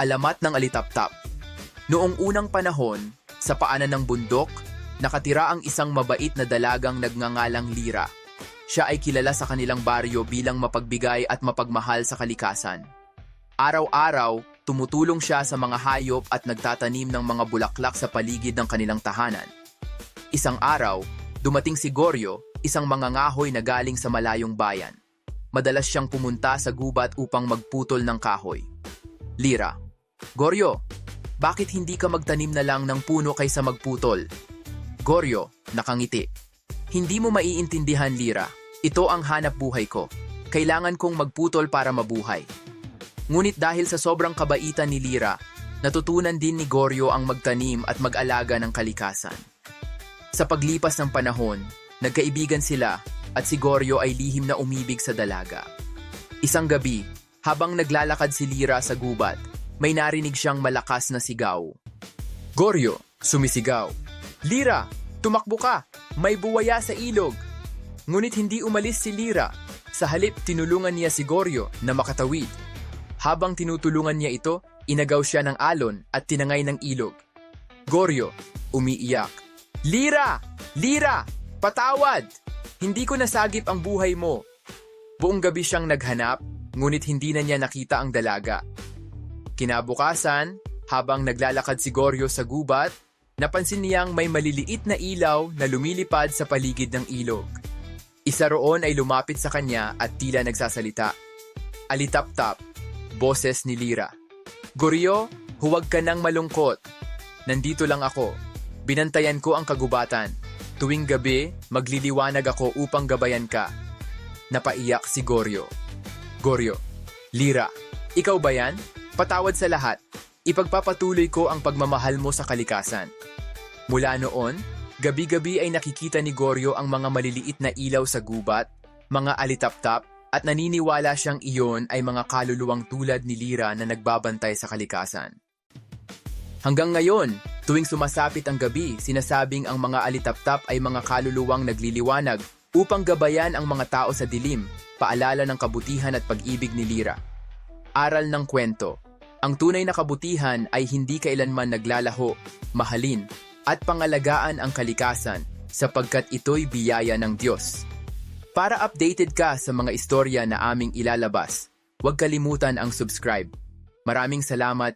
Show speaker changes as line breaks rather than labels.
Alamat ng Alitaptap Noong unang panahon, sa paanan ng bundok, nakatira ang isang mabait na dalagang nagngangalang Lira. Siya ay kilala sa kanilang baryo bilang mapagbigay at mapagmahal sa kalikasan. Araw-araw, tumutulong siya sa mga hayop at nagtatanim ng mga bulaklak sa paligid ng kanilang tahanan. Isang araw, dumating si Goryo, isang mangangahoy na galing sa malayong bayan. Madalas siyang pumunta sa gubat upang magputol ng kahoy. Lira, Goryo, bakit hindi ka magtanim na lang ng puno kaysa magputol? Goryo, nakangiti. Hindi mo maiintindihan, Lira. Ito ang hanap buhay ko. Kailangan kong magputol para mabuhay. Ngunit dahil sa sobrang kabaitan ni Lira, natutunan din ni Goryo ang magtanim at mag-alaga ng kalikasan. Sa paglipas ng panahon, nagkaibigan sila at si Goryo ay lihim na umibig sa dalaga. Isang gabi, habang naglalakad si Lira sa gubat, may narinig siyang malakas na sigaw. Goryo, sumisigaw. Lira, tumakbo ka! May buwaya sa ilog! Ngunit hindi umalis si Lira. Sa halip, tinulungan niya si Goryo na makatawid. Habang tinutulungan niya ito, inagaw siya ng alon at tinangay ng ilog. Goryo, umiiyak. Lira! Lira! Patawad! Hindi ko nasagip ang buhay mo. Buong gabi siyang naghanap, ngunit hindi na niya nakita ang dalaga. Kinabukasan, habang naglalakad si Goryo sa gubat, napansin niyang may maliliit na ilaw na lumilipad sa paligid ng ilog. Isa roon ay lumapit sa kanya at tila nagsasalita. Alitap-tap, boses ni Lira. Goryo, huwag ka nang malungkot. Nandito lang ako. Binantayan ko ang kagubatan. Tuwing gabi, magliliwanag ako upang gabayan ka. Napaiyak si Goryo. Goryo, Lira, ikaw ba yan? Patawad sa lahat. Ipagpapatuloy ko ang pagmamahal mo sa kalikasan. Mula noon, gabi-gabi ay nakikita ni Goryo ang mga maliliit na ilaw sa gubat, mga alitap-tap, at naniniwala siyang iyon ay mga kaluluwang tulad ni Lira na nagbabantay sa kalikasan. Hanggang ngayon, tuwing sumasapit ang gabi, sinasabing ang mga alitap-tap ay mga kaluluwang nagliliwanag upang gabayan ang mga tao sa dilim, paalala ng kabutihan at pag-ibig ni Lira. Aral ng kwento, ang tunay na kabutihan ay hindi kailanman naglalaho, mahalin, at pangalagaan ang kalikasan sapagkat ito'y biyaya ng Diyos. Para updated ka sa mga istorya na aming ilalabas, huwag kalimutan ang subscribe. Maraming salamat